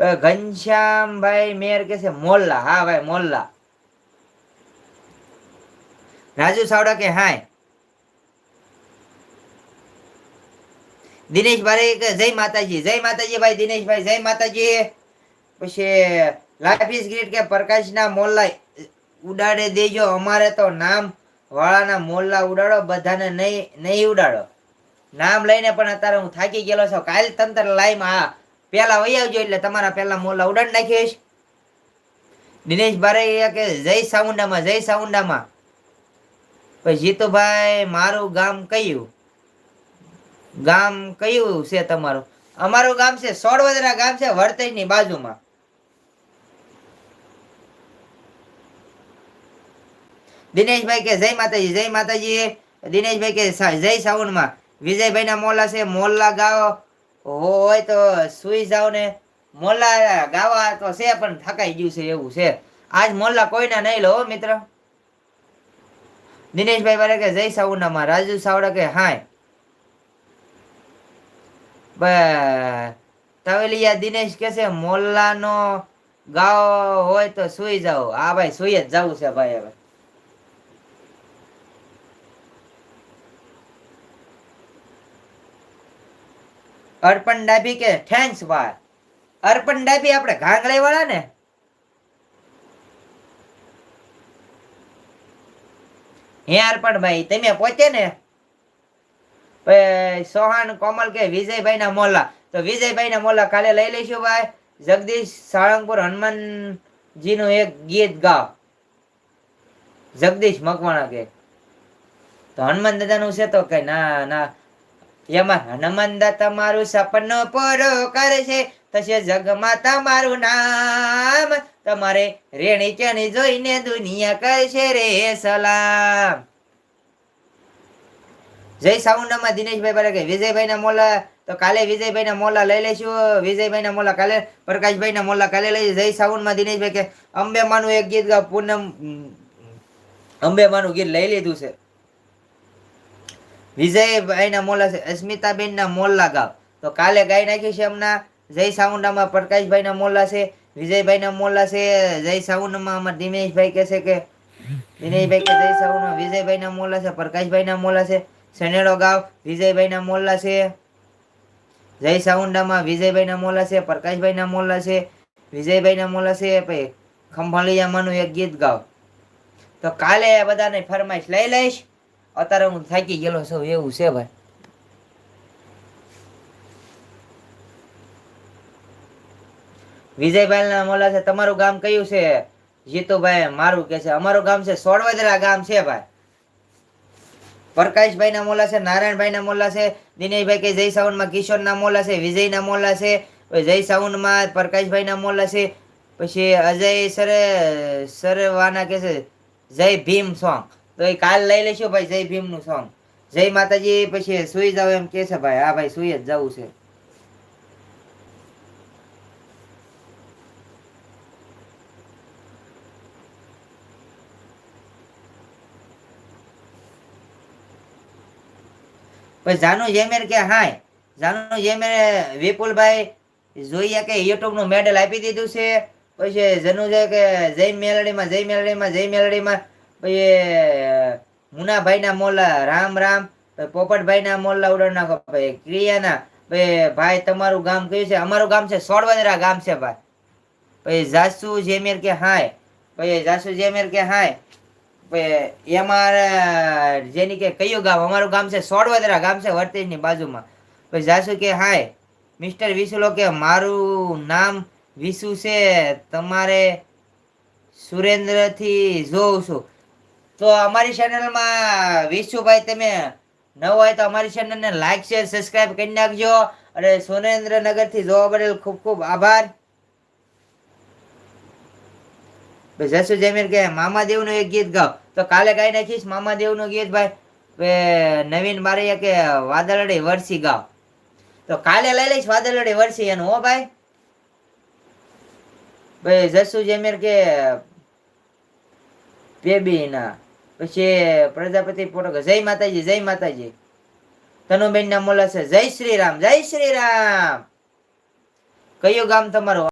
ઘનશ્યામભાઈ મેર કે છે, મોલ્લા. હા ભાઈ, મોલ્લા. રાજુ સાવડા કે, હાય. દિનેશભાઈ કે, જય માતાજી જય માતાજી ભાઈ દિનેશભાઈ જય માતાજી. પછી લાફીસ ગ્રીટ કે પ્રકાશના મોલ્લા ઉડાડે દેજો, અમારે તો નામ વાળાના મોલ્લા ઉડાડો, બધાને નહીં નહીં ઉડાડો. નામ લઈને પણ અત્યારે હું થાકી ગયેલો છું. કાલ તંત્ર લાઈમાં હા. પેલા વહી આવજો એટલે તમારા પેલા મોલા ઉડાડી નાખીશ. દિનેશ બારૈયા કે જય સાઉન્ડામાં જય સાઉન્ડામાં પછી જીતુભાઈ મારું ગામ કયું? ગામ કયું છે તમારું? અમારું ગામ છે સોળવદરા ગામ છે વર્તેજની બાજુમાં. દિનેશભાઈ કે જય માતાજી જય માતાજી. દિનેશભાઈ કે જય સાવનમાં. વિજયભાઈ ના મોલા છે મોલ્લા ગાઓ હોય તો સુઈ જાવ ને મોલા ગાવા તો છે પણ થકાઈ ગયું છે એવું છે. આજ મોલ્લા કોઈના નહીં લો મિત્ર. દિનેશભાઈ બારે કે જય સાવનામાં રાજુ સાવડા કે હાય. તવેલિયા દિનેશ કે છે, મોલ્લાનો ગાવ હોય તો સુઈ જાઓ. હા ભાઈ, સુઈ જ જવું છે ભાઈ હવે. અર્પણ ડાભી કે થેન્ક્સ ભાઈ અર્પણ ડાભી આપણે ઘાંગળી વાળા ને? હે અર્પણ ભાઈ તમે પહોંચે ને? સોહાન, કોમલ કે વિજયભાઈ ના મોલા. તો વિજયભાઈ ના મોલા કાલે લઈ લઈશું ભાઈ. જગદીશ સાળંગપુર હનુમાનજી નું એક ગીત ગાવ જગદીશ મકવાણા કે. તો હનુમાન દાદા નું છે તો કઈ ના ના. એમાં હનુમાન દાદા તમારું સપનું પૂરો કરશે થશે જગમાં તમારું નામ. તમારે રેણી ચણી જોઈને દુનિયા કરશે રે સલામ. જય સાઉન્ડમાં દિનેશભાઈ બરાકે કે વિજયભાઈ ના મોલા, તો કાલે વિજયભાઈ ના મોલા લઈ લઈશું. વિજયભાઈ ના મોલા કાલે પ્રકાશભાઈ ના મોલા કાલે લઈ જય સાઉન્ડમાં દિનેશભાઈ કે અંબે માનું એક ગીત પૂનમ અંબે માનું ગીત લઈ લીધું છે. વિજયભાઈ ના મોલા છે, અસ્મિતાબેનના મોલ્લા ગાવ. તો કાલે ગાઈ નાખી છે હમણાં. જય સાઉન્ડામાં પ્રકાશભાઈના મોલ્લા છે, વિજયભાઈના મોલ્લા છે જય સાઉન્ડમાં અમાર દિનેશભાઈ કહે છે કે, દિનેશભાઈ કે જય સાઉન્ડમાં વિજયભાઈના મોલ્લા છે, પ્રકાશભાઈના મોલ્લા છે સનેડો ગાવ, વિજયભાઈના મોલ્લા છે જય સાઉન્ડામાં વિજયભાઈના મોલ્લા છે, પ્રકાશભાઈના મોલ્લા છે, વિજયભાઈના મોલ્લા છે, પછી ખંભાળિયામાંનું એક ગીત ગાવ. તો કાલે બધાને ફરમાઈશ લઈ લઈશ. અત્યારે હું થાકી ગયેલો છું, એવું છે ભાઈ. વિજયભાઈ ના મોલા છે, તમારું ગામ કયું છે? જીતુભાઈ મારું કે છે. અમારું ગામ છે સોળવદરા ગામ છે ભાઈ. પ્રકાશભાઈ ના મોલા છે નારાયણભાઈ ના મોલા છે, દિનેશભાઈ કે જય સાવનમાં કિશોર ના મોલા છે વિજય ના મોલા છે જય સાવનમાં પ્રકાશભાઈ ના મોલા છે, પછી અજય સરે સરવાના કે છે, જય ભીમ સોંગ. તો એ કાલ લઈ લેશો ભાઈ જય ભીમનું સોંગ જય માતાજી, પછી સુઈ જાવ એમ કે છે ભાઈ, હા ભાઈ સુઈ જ જવું છે. પછી જાનુ જેમેર કે હાય, જાનુ જેમેર વિપુલભાઈ જોઈએ કે યુટ્યુબનું મેડલ આપી દીધું છે, પછી જનુ છે કે જય મેલડીમાં જય મેલડીમાં જય મેલડીમાં પછી મુનાભાઈ ના મોલ્લા રામ રામ પોપટભાઈના મોલ્લા ઉડાડ નાખો ભાઈ ક્રિયાના, પછી ભાઈ તમારું ગામ કયું છે? અમારું ગામ છે સોડવદરા ગામ છે ભાઈ. પછી જાસુ જેમેર કે હાય, પછી જાસુ જેમેર કે હાય, પછી એમાં જેની કે કયું ગામ? અમારું ગામ છે સોડવદરા ગામ છે વર્તેજની બાજુમાં. પછી જાસુ કે હાય, મિસ્ટર વિસુલો કે મારું નામ વિસુ છે, તમારે સુરેન્દ્રથી જોઉં છું. તો અમારી ચેનલમાં વિશુભાઈ તમે નવો હોય તો અમારી ચેનલને લાઈક શેર સબસ્ક્રાઈબ કરી નાખજો. અને સુરેન્દ્રનગરથી જોવા બદલ ખૂબ ખૂબ આભાર. જસુ જમીર કે મામાદેવનું એક ગીત ગાવ તો કાલે ગાઈ નાખીશ મામાદેવનું ગીત ભાઈ. નવીન બારૈયા કે વાદળડી વરસી ગાવ તો કાલે લઈ લઈશ વાદળડી વરસી એનું, હો ભાઈ. ભાઈ જસુ જમીર કે બેબી ના પછી પ્રજાપતિ ફોટો જય માતાજી જય માતાજી. તનુબેન ના મોલા છે, જય શ્રી રામ જય શ્રી રામ કયું ગામ તમારું?